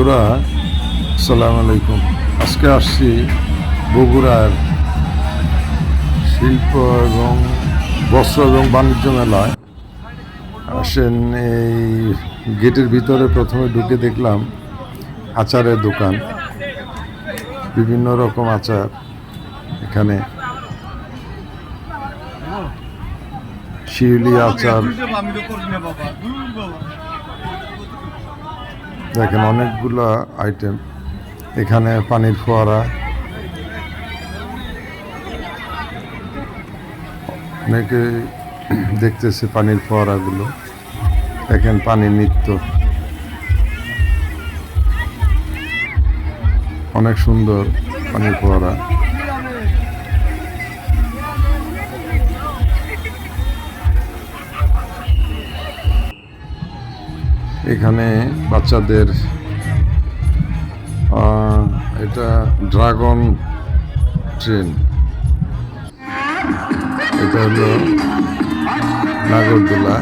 বন্ধুরা, আসসালামু আলাইকুম। আজকে আসছি বগুড়ার শিল্প এবং বস্ত্র এবং বাণিজ্য মেলায়। আসেন এই গেটের ভিতরে প্রথমে ঢুকে দেখলাম আচারের দোকান। বিভিন্ন রকম আচার এখানে। শিউলি আচার। দেখেন অনেকগুলো আইটেম এখানে পানির ফোয়ারা। অনেকে দেখতেছে পানির ফোয়ারাগুলো। দেখেন পানির নৃত্য। অনেক সুন্দর পানির ফোয়ারা। এখানে বাচ্চাদের এটা ড্রাগন ট্রেন। এটা হলো নাগরদোলা।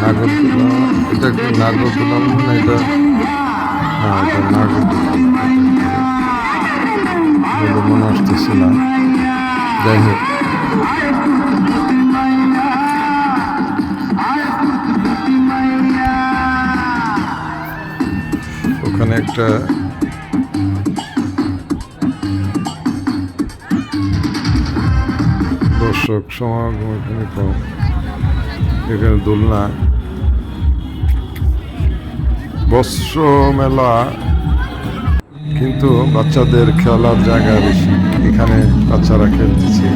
নাগরদোলা, এটা কি নাগরদোলা না এটা? না, এটা নাগরদোলা। মনে আসতেছে না। যাই হোক। ওখানে একটা দর্শক সমাগম এখানে কম। এখানে দোলনা। বস্ত্র মেলা। কিন্তু বাচ্চাদের খেলার জায়গা বেশি। এখানে বাচ্চারা খেলতেছে।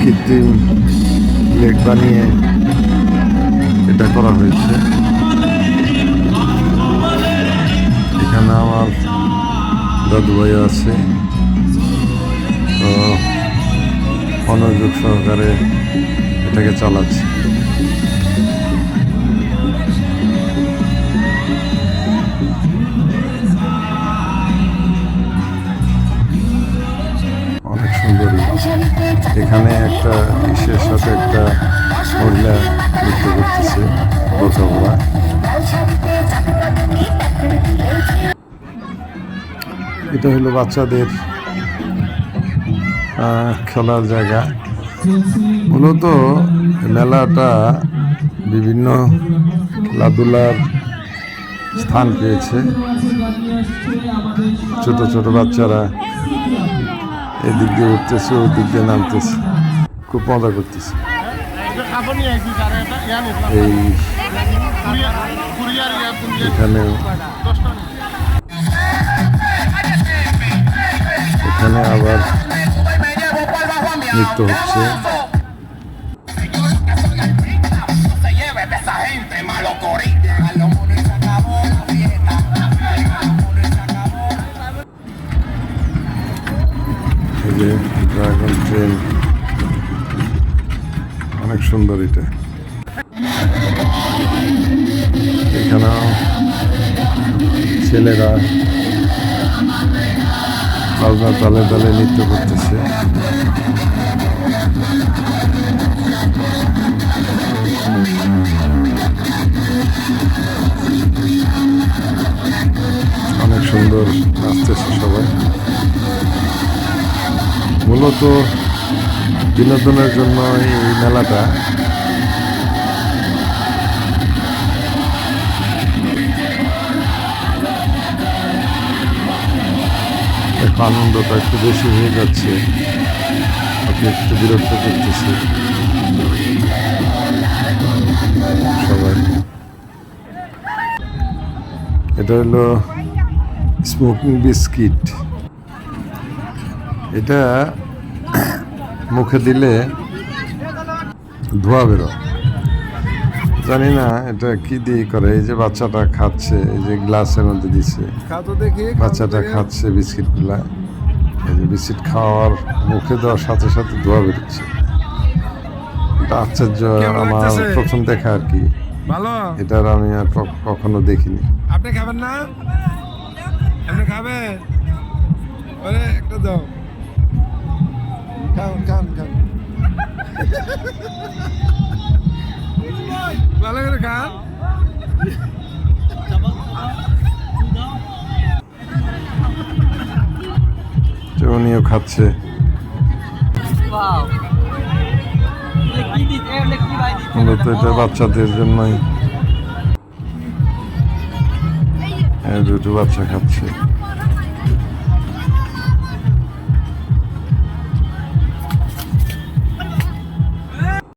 কৃত্রিম লেক বানিয়ে এটা করা হয়েছে। এখানে আমার দাদু ভাই আছে। তো মনোযোগ সহকারে এটাকে চালাচ্ছে। অনেক সুন্দরী। এখানে একটা ইসের সাথে একটা মহিলা নৃত্য করতেছে বোঝাপড়া এটা হলো বাচ্চাদের খেলার জায়গা। মূলত মেলাটা বিভিন্ন খেলাধুলার স্থান পেয়েছে। ছোট ছোট বাচ্চারা এদিক দিয়ে উঠতেছে ওদিক দিয়ে নামতেছে। খুব মজা করতেছে। এই এখানে এখানে আবার নৃত্য হচ্ছে। অনেক সুন্দর এটা। এখানে ছেলেরা বাজনা তালে তালে নৃত্য করতেছে। অনেক সুন্দর নাচতেছে সবাই। মূলত বিনোদনের জন্য এই মেলাটা আনন্দটা একটু বেশি হয়ে যাচ্ছে। আপনি একটু বিরক্ত করতেছে। সবাই। এটা হলো স্মোকিং বিস্কিট এটা মুখে দিলে ধোয়া বেরো জানি না এটা কি দিয়ে করে? এই যে বাচ্চাটা খাচ্ছে এই যে গ্লাসের মধ্যে দিচ্ছে বাচ্চাটা খাচ্ছে বিস্কিটগুলা। এই যে বিস্কিট খাওয়ার মুখে দেওয়ার সাথে সাথে ধোয়া বেরোচ্ছে। এটা আশ্চর্য আমার প্রথম দেখা আর কি। ভালো? এটার আমি আর কখনো দেখিনি। আপনি খাবেন না? আপনি খাবেন? ওরে একটা দাও। খান খান খান। ভালো উনিও খাচ্ছে। মূলত এটা বাচ্চাদের জন্যই। দুটো বাচ্চা খাচ্ছে।